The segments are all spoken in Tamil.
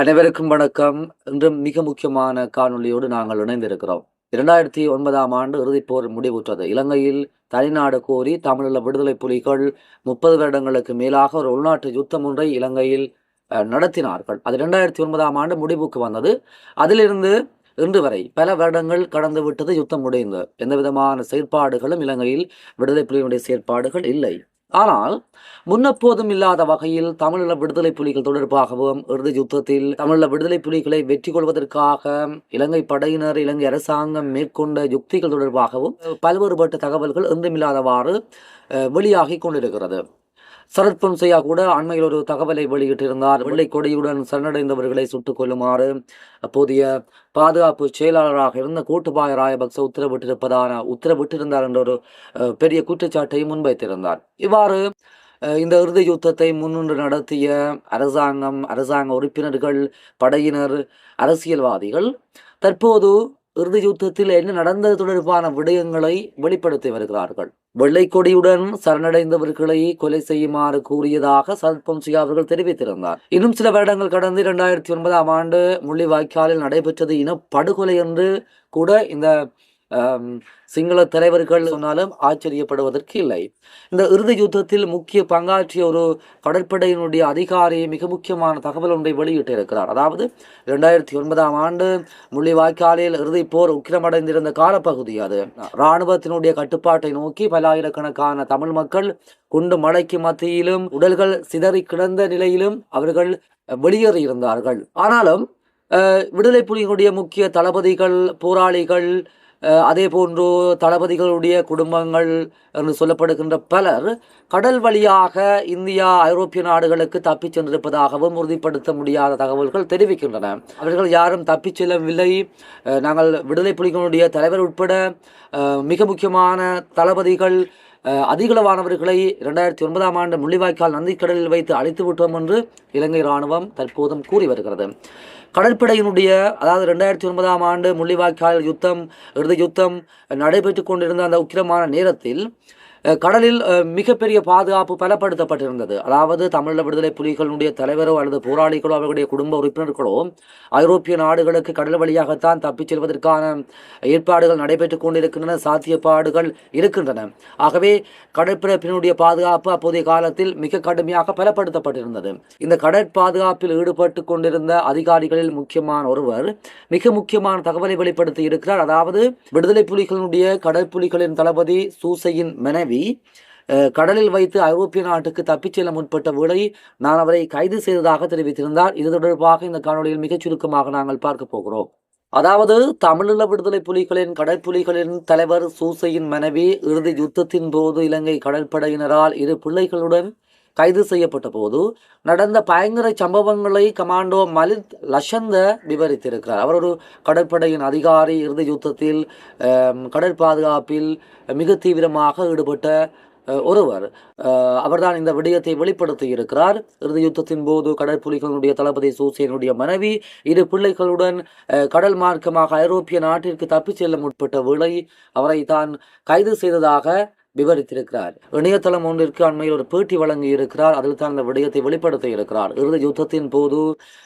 அனைவருக்கும் வணக்கம். இன்றும் மிக முக்கியமான காணொளியோடு நாங்கள் இணைந்திருக்கிறோம். இரண்டாயிரத்தி ஒன்பதாம் ஆண்டு இறுதிப்போர் முடிவுற்றது. இலங்கையில் தனிநாடு கோரி தமிழீழ விடுதலை புலிகள் முப்பது வருடங்களுக்கு மேலாக ஒரு உள்நாட்டு யுத்தம் ஒன்றை இலங்கையில் நடத்தினார்கள். அது இரண்டாயிரத்தி ஒன்பதாம் ஆண்டு முடிவுக்கு வந்தது. அதிலிருந்து இன்று வரை பல வருடங்கள் கடந்து விட்டது யுத்தம் முடிந்து. எந்த விதமான செயற்பாடுகளும் இலங்கையில் விடுதலை புலிகளுடைய செயற்பாடுகள் இல்லை. ஆனால் முன்னெப்போதும் இல்லாத வகையில் தமிழீழ விடுதலை புலிகள் தொடர்பாகவும் இறுதி யுத்தத்தில் தமிழீழ விடுதலை புலிகளை வெற்றி கொள்வதற்காக இலங்கை படையினர் இலங்கை அரசாங்கம் மேற்கொண்ட யுக்திகள் தொடர்பாகவும் பல்வேறுபட்ட தகவல்கள் இன்றுமில்லாதவாறு வெளியாகி கொண்டிருக்கிறது. சரத் பொன்சையா கூட அண்மையில் ஒரு தகவலை வெளியிட்டிருந்தார். வெள்ளை கொடியுடன் சரணடைந்தவர்களை சுட்டுக் கொல்லுமாறு அப்போதைய பாதுகாப்பு செயலாளராக இருந்த கோட்டுபாய ராயபக்ச உத்தரவிட்டிருப்பதான உத்தரவிட்டிருந்தார் என்ற ஒரு பெரிய குற்றச்சாட்டை முன்வைத்திருந்தார். இவ்வாறு இந்த இறுதி யுத்தத்தை முன்னின்று நடத்திய அரசாங்கம் அரசாங்க உறுப்பினர்கள் படையினர் அரசியல்வாதிகள் தற்போது இறுதி யுத்தத்தில் என்ன நடந்தது தொடர்பான விடயங்களை வெளிப்படுத்தி வருகிறார்கள். வெள்ளை கொடியுடன் சரணடைந்தவர்களை கொலை செய்யுமாறு கூறியதாக சரத் அவர்கள் தெரிவித்திருந்தார். இன்னும் சில வருடங்கள் கடந்து இரண்டாயிரத்தி ஒன்பதாம் ஆண்டு முள்ளிவாய்க்காலில் நடைபெற்றது இன படுகொலை என்று கூட இந்த சிங்கள தலைவர்கள் சொன்னாலும் ஆச்சரியப்படுவதற்கு இல்லை. இந்த இறுதி யுத்தத்தில் முக்கிய பங்காற்றிய ஒரு கடற்படையினுடைய அதிகாரி மிக முக்கியமான தகவல் ஒன்றை வெளியிட்டிருக்கிறார். அதாவது இரண்டாயிரத்தி ஒன்பதாம் ஆண்டு முள்ளிவாய்க்காலில் இறுதிப் போர் உக்கிரமடைந்திருந்த காலப்பகுதி அது. இராணுவத்தினுடைய கட்டுப்பாட்டை நோக்கி பல்லாயிரக்கணக்கான தமிழ் மக்கள் குண்டு மழைக்கு மத்தியிலும் உடல்கள் சிதறி கிடந்த நிலையிலும் அவர்கள் வெளியேறி இருந்தார்கள். ஆனாலும் விடுதலை புலிகளுடைய முக்கிய தளபதிகள் போராளிகள் அதே போன்று தளபதிகளுடைய குடும்பங்கள் என்று சொல்லப்படுகின்ற பலர் கடல் வழியாக இந்தியா ஐரோப்பிய நாடுகளுக்கு தப்பிச் சென்றிருப்பதாகவும் உறுதிப்படுத்த முடியாத தகவல்கள் தெரிவிக்கின்றன. அவர்கள் யாரும் தப்பிச் செல்லவில்லை. நாங்கள் விடுதலை புலிகளுடைய தலைவர் உட்பட மிக முக்கியமான தளபதிகள் அதிகளவானவர்களை இரண்டாயிரத்தி ஒன்பதாம் ஆண்டு முள்ளிவாய்க்கால் நந்திக்கடலில் வைத்து அழைத்து விட்டோம் என்று இலங்கை இராணுவம் தற்போதும் கூறி வருகிறது. கடற்படையினுடைய அதாவது ரெண்டாயிரத்தி ஒன்பதாம் ஆண்டு முள்ளிவாய்க்கால் யுத்தம் இறுதி யுத்தம் நடைபெற்று கொண்டிருந்த அந்த உக்கிரமான நேரத்தில் கடலில் மிகப்பெரிய பாதுகாப்பு பலப்படுத்தப்பட்டிருந்தது. அதாவது தமிழீழ விடுதலை புலிகளுடைய தலைவரோ அல்லது போராளிகளோ அவர்களுடைய குடும்ப உறுப்பினர்களோ ஐரோப்பிய நாடுகளுக்கு கடல் வழியாகத்தான் தப்பிச் செல்வதற்கான ஏற்பாடுகள் நடைபெற்றுக் கொண்டிருக்கின்றன சாத்தியப்பாடுகள் இருக்கின்றன. ஆகவே கடற்பரப்பினுடைய பாதுகாப்பு அப்போதைய காலத்தில் மிக கடுமையாக பலப்படுத்தப்பட்டிருந்தது. இந்த கடற்பாதுகாப்பில் ஈடுபட்டு கொண்டிருந்த அதிகாரிகளில் முக்கியமான ஒருவர் மிக முக்கியமான தகவலை வெளிப்படுத்தி இருக்கிறார். அதாவது விடுதலை புலிகளுடைய கடற்புலிகளின் தளபதி சூசையின் மனைவி அஹ், கடலில் வைத்து ஐரோப்பிய நாட்டுக்கு தப்பிச் செல்ல முற்பட்ட வேளை நான் அவரை கைது செய்ததாக தெரிவித்திருந்தார். இது தொடர்பாக இந்த காணொலியில் மிகச் சுருக்கமாக நாங்கள் பார்க்க போகிறோம். அதாவது தமிழீழ விடுதலை புலிகளின் கடற்புலிகளின் தலைவர் சூசையின் மனைவி இறுதி யுத்தத்தின் போது இலங்கை கடற்படையினரால் இரு பிள்ளைகளுடன் கைது செய்யப்பட்ட போது நடந்த பயங்கர சம்பவங்களை கமாண்டோ மலித் லஷந்த விவரித்திருக்கிறார். அவர் ஒரு கடற்படையின் அதிகாரி இறுதி யுத்தத்தில் கடற்பாதுகாப்பில் கடற் பாதுகாப்பில் மிக தீவிரமாக ஈடுபட்ட ஒருவர். அவர்தான் இந்த விடயத்தை வெளிப்படுத்தி இருக்கிறார் இறுதி யுத்தத்தின் போது கடற்புலிகளுடைய தளபதி சூசேனுடைய மனைவி இரு பிள்ளைகளுடன் கடல் மார்க்கமாக ஐரோப்பிய நாட்டிற்கு தப்பிச் செல்ல முற்பட்ட விலை அவரை தான் கைது செய்ததாக விவரித்திருக்கிறார். இணையதளம் ஒன்றிற்கு அண்மையில் ஒரு பேட்டி வழங்கி இருக்கிறார் அதில் தான் இந்த விடயத்தை வெளிப்படுத்த இருக்கிறார் இறுதி யுத்தத்தின் போது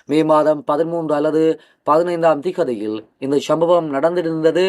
மே மாதம் பதிமூன்று அல்லது பதினைந்தாம் திகதியில் இந்த சம்பவம் நடந்திருந்தது.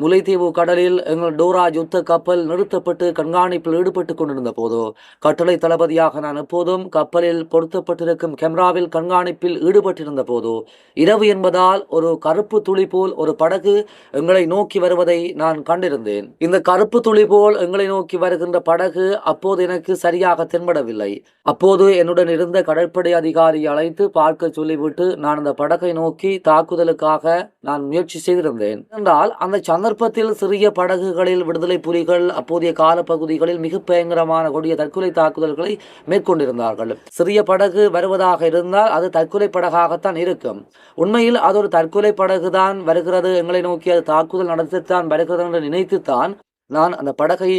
முல்லைத்தீவு கடலில் எங்கள் டோரா யுத்த கப்பல் நிறுத்தப்பட்டு கண்காணிப்பில் ஈடுபட்டு கொண்டிருந்த போது கட்டளை தளபதியாக நான் எப்போதும் கப்பலில் பொருத்தப்பட்டிருக்கும் கேமராவில் கண்காணிப்பில் ஈடுபட்டிருந்த போது இரவு என்பதால் ஒரு கருப்பு துளி போல் ஒரு படகு எங்களை நோக்கி வருவதை நான் கண்டிருந்தேன். இந்த கருப்பு துளி போல் எங்களை நோக்கி வருகின்ற படகு அப்போது எனக்கு சரியாக தென்படவில்லை. அப்போது என்னுடன் இருந்த கடற்படை அதிகாரி அழைத்து பார்க்க சொல்லிவிட்டு நான் அந்த படகை நோக்கி தாக்குதலுக்காக நான் முயற்சி செய்திருந்தேன். என்றால் அந்த சந்தர்ப்பத்தில் சிறிய படகுகளில் விடுதலை புலிகள் அப்போதைய காலப்பகுதிகளில் மிக பயங்கரமான கொடிய தற்கொலை தாக்குதல்களை மேற்கொண்டிருந்தார்கள். சிறிய படகு வருவதாக இருந்தால் அது தற்கொலை படகாகத்தான் இருக்கும். உண்மையில் அது ஒரு தற்கொலை படகுதான் வருகிறது எங்களை நோக்கி அது தாக்குதல் நடத்தித்தான் வருகிறது என்று நினைத்துத்தான் நான் அந்த படகை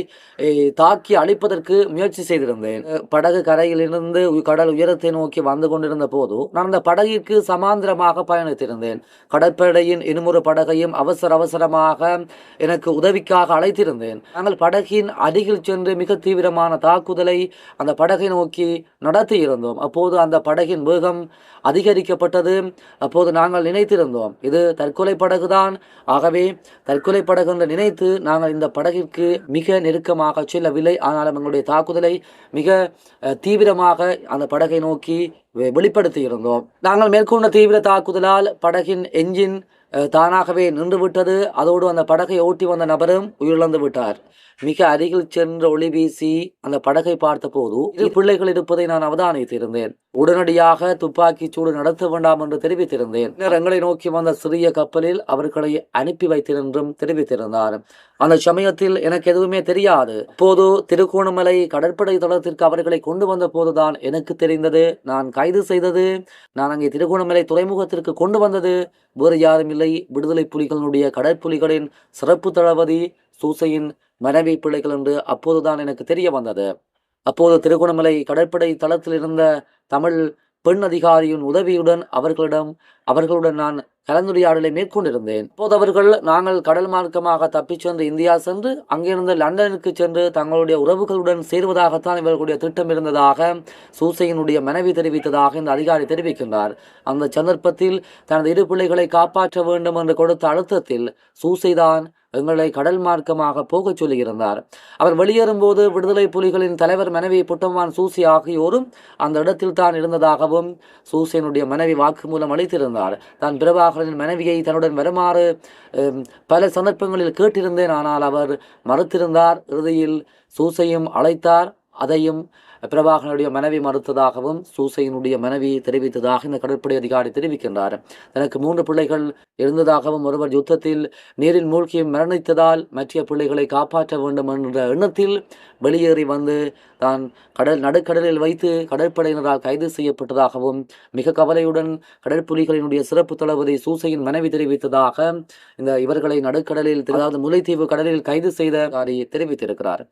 தாக்கி அழிப்பதற்கு முயற்சி செய்திருந்தேன். படகு கரையிலிருந்து கடல் உயரத்தை நோக்கி வந்து கொண்டிருந்த போது நான் அந்த படகிற்கு சமாந்திரமாக பயணித்திருந்தேன். கடற்படையின் இன்னுமொரு படகையும் அவசர அவசரமாக எனக்கு உதவிக்காக அழைத்திருந்தேன். நாங்கள் படகின் அருகில் சென்று மிக தீவிரமான தாக்குதலை அந்த படகை நோக்கி நடத்தி இருந்தோம் அப்போது அந்த படகின் வேகம் அதிகரிக்கப்பட்டது. அப்போது நாங்கள் நினைத்திருந்தோம் இது தற்கொலை படகுதான். ஆகவே தற்கொலை படகு என்று நினைத்து நாங்கள் இந்த படகிற்கு மிக நெருக்கமாக செல்லவில்லை. ஆனாலும் எங்களுடைய தாக்குதலை மிக தீவிரமாக அந்த படகை நோக்கி வெ- வெளிப்படுத்தி இருந்தோம் நாங்கள் மேற்கொண்ட தீவிர தாக்குதலால் படகின் என்ஜின் தானாகவே நின்றுவிட்டது. அதோடு அந்த படகை ஓட்டி வந்த நபரும் உயிரிழந்து விட்டார். மிக அருகில் சென்று ஒளி வீசி அந்த படகை பார்த்தபோது இரு பிள்ளைகள் இருப்பதை நான் அவதானித்திருந்தேன். உடனடியாக துப்பாக்கி சூடு நடத்த வேண்டாம் என்று தெரிவித்திருந்தேன். பின்னர் எங்களை நோக்கி வந்த சிறிய கப்பலில் அவர்களை அனுப்பி வைத்திருந்தும் தெரிவித்திருந்தார். அந்த சமயத்தில் எனக்கு எதுவுமே தெரியாது. அப்போது திருகோணமலை கடற்படை தளத்திற்கு அவர்களை கொண்டு வந்த போதுதான் எனக்கு தெரிந்தது. நான் கைது செய்தது. நான் அங்கே திருகோணமலை துறைமுகத்திற்கு கொண்டு வந்தது. வேறு யாரும் இல்லை. விடுதலை புலிகளினுடைய கடற்புலிகளின் சிறப்பு தளபதி சூசையின் மனைவி பிள்ளைகள் என்று அப்போதுதான் எனக்கு தெரிய வந்தது. அப்போது திருகோணமலை கடற்படை தளத்தில் இருந்த தமிழ் பெண் அதிகாரியின் உதவியுடன் அவர்களிடம் அவர்களுடன் நான் கலந்துரையாடலை மேற்கொண்டிருந்தேன். அப்போது அவர்கள் நாங்கள் கடல் மார்க்கமாக தப்பிச் சென்று இந்தியா சென்று அங்கிருந்து லண்டனுக்கு சென்று தங்களுடைய உறவுகளுடன் சேருவதாகத்தான் இவர்களுடைய திட்டம் இருந்ததாக சூசையினுடைய மனைவி தெரிவித்ததாக இந்த அதிகாரி தெரிவிக்கின்றார். அந்த சந்தர்ப்பத்தில் தனது இரு பிள்ளைகளை காப்பாற்ற வேண்டும் என்று கொடுத்த அழுத்தத்தில் சூசைதான் எங்களை கடல் மார்க்கமாக போகச் சொல்லியிருந்தார். அவர் வெளியேறும்போது விடுதலை புலிகளின் தலைவர் மனைவி புட்டமான் சூசி ஆகியோரும் அந்த இடத்தில் தான் இருந்ததாகவும் சூசையினுடைய மனைவி வாக்குமூலம் அளித்திருந்தார். தான் பிரபாகரனின் மனைவியை தன்னுடன் வருமாறு பல சந்தர்ப்பங்களில் கேட்டிருந்தேன். ஆனால் அவர் மறுத்திருந்தார். இறுதியில் சூசையும் அழைத்தார். அதையும் பிரபாகனுடைய மனைவி மறுத்ததாகவும் சூசையினுடைய மனைவி தெரிவித்ததாக இந்த கடற்படை அதிகாரி தெரிவிக்கின்றார். தனக்கு மூன்று பிள்ளைகள் இருந்ததாகவும் ஒருவர் யுத்தத்தில் நீரில் மூழ்கி மரணித்ததால் மற்ற பிள்ளைகளை காப்பாற்ற வேண்டும் என்ற எண்ணத்தில் வெளியேறி வந்து தான் கடல் நடுக்கடலில் வைத்து கடற்படையினரால் கைது செய்யப்பட்டதாகவும் மிக கவலையுடன் கடற்புலிகளினுடைய சிறப்பு தளபதி சூசையின் மனைவி தெரிவித்ததாக இந்த இவர்களை நடுக்கடலில் அதாவது முல்லைத்தீவு கடலில் கைது செய்த தெரிவித்திருக்கிறார்.